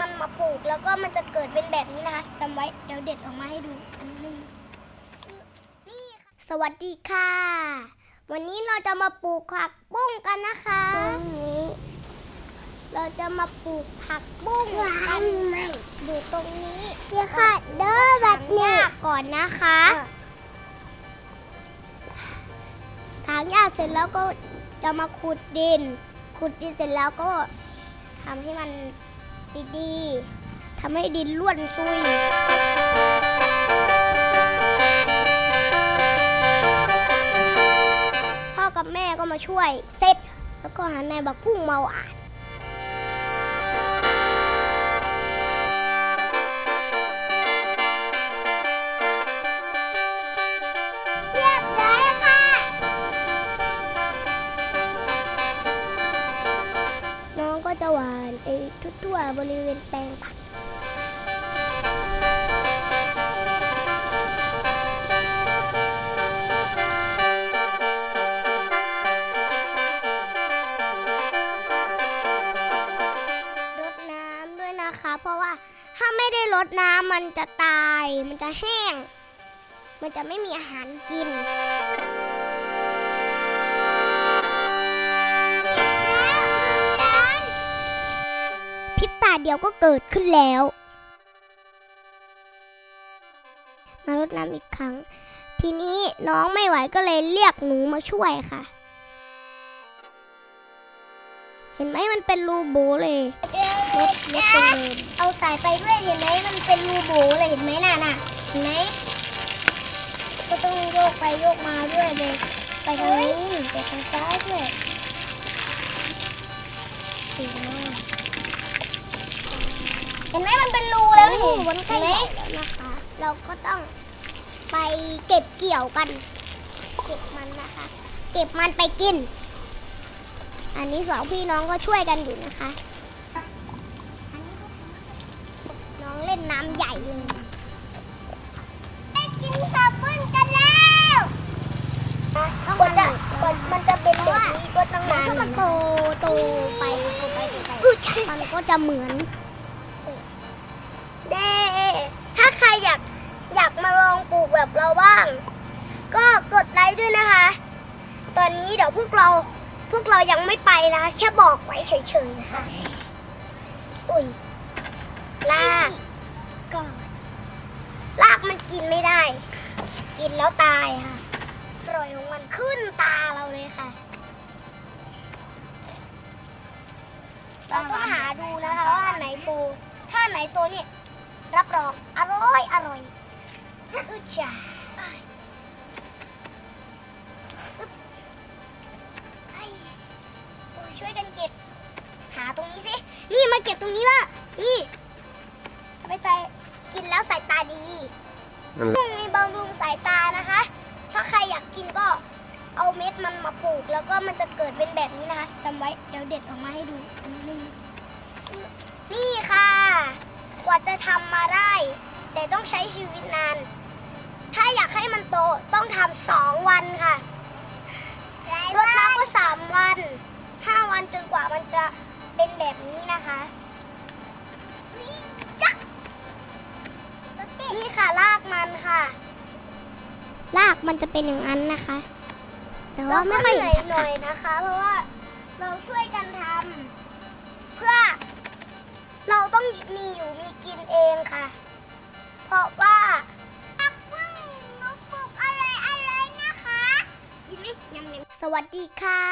มันมาปลูกแล้วก็มันจะเกิดเป็นแบบนี้นะคะจำไว้เดี๋ยวเด็ดออกมาให้ดูอันนึงนี่ค่ะสวัสดีค่ะ วันนี้เราจะมาปลูกผักบุ้งกันนะคะนี้ เราจะมาปลูกผักบุ้งกันอยู่ตรงนี้เดี๋ยวค่ะ เด้อแบบนี้ก่อนนะคะถางหญ้าเสร็จแล้วก็จะมาขุดดิน ขุดดินเสร็จแล้วก็ทำให้มัน ดีๆทำให้ดินร่วนซุยพ่อกับแม่ก็มาช่วยเสร็จ แล้วก็หันนายบักพุ่งเมาอ่าน ไปทั่วๆบริเวณแปลงผักรดน้ำด้วยนะคะ เพราะว่าถ้าไม่ได้รดน้ำมันจะตาย มันจะแห้ง มันจะไม่มีอาหารกิน ดียวก็เกิดขึ้นแล้ว มารดน้ำอีกครั้ง ทีนี้น้องไม่ไหวก็เลยเรียกหนูมาช่วยค่ะ เห็นไหมมันเป็นรูโบเลยเล็ดเล็ดเป็นเลยเอาสายไปด้วยเห็นไหมมันเป็นรูโบเลยเห็นไหมน่ะน่ะเห็นไหมก็ต้องโยกไปโยกมาด้วยเลย ไปทางนี้ไปทางซ้ายด้วยเก่งมาก เห็นไหมมันเป็นรูแล้วนี่มันใกล้แล้วนะคะ เราก็ต้องไปเก็บเกี่ยวกัน เก็บมันนะคะ เก็บมันไปกิน อันนี้สองพี่น้องก็ช่วยกันอยู่นะคะ น้องเล่นน้ำใหญ่เลยได้กินสับบึ้นกันแล้วกว่าจะกว่ามันจะเป็นแบบนี้ก็ต้องนานถ้ามันโตโตไปโตไปโตไปมันก็จะเหมือน อยากอยากมาลองปลูกแบบเราบ้าง ก็กดไลค์ด้วยนะคะ ตอนนี้เดี๋ยวพวกเราพวกเรายังไม่ไปนะคะแค่บอกไว้เฉยๆนะคะอุ้ยลากก่อนลากมันกินไม่ได้ กินแล้วตายค่ะปล่อยของมันขึ้นตาเราเลยค่ะเราต้องหาดูนะคะว่าอันไหนโตถ้าไหนโตเนี่ย รับรองอร่อยอร่อยอุจจาไอ้โอ้ยช่วยกันเก็บ หาตรงนี้สิ นี่มาเก็บตรงนี้ว่ะนี่ทำไมใจกินแล้วสายตาดีนั่นแหละ มีบำรุงสายตานะคะ ถ้าใครอยากกินก็เอาเม็ดมันมาปลูก แล้วก็มันจะเกิดเป็นแบบนี้นะคะจำไว้ เดี๋ยวเด็ดออกมาให้ดูอันนึงนี่ค่ะ กว่าจะทำมาได้ แต่ต้องใช้ชีวิตนาน ถ้าอยากให้มันโตต้องทำสองวันค่ะรดน้ำก็สามวันห้าวันจนกว่ามันจะเป็นแบบนี้นะคะจ๊ะนี่ค่ะรากมันค่ะ รากมันจะเป็นอย่างนั้นนะคะ แต่ว่าไม่ค่อยเห็นชัดหน่อยนะคะ เพราะว่าเรา วัสดีค่ะ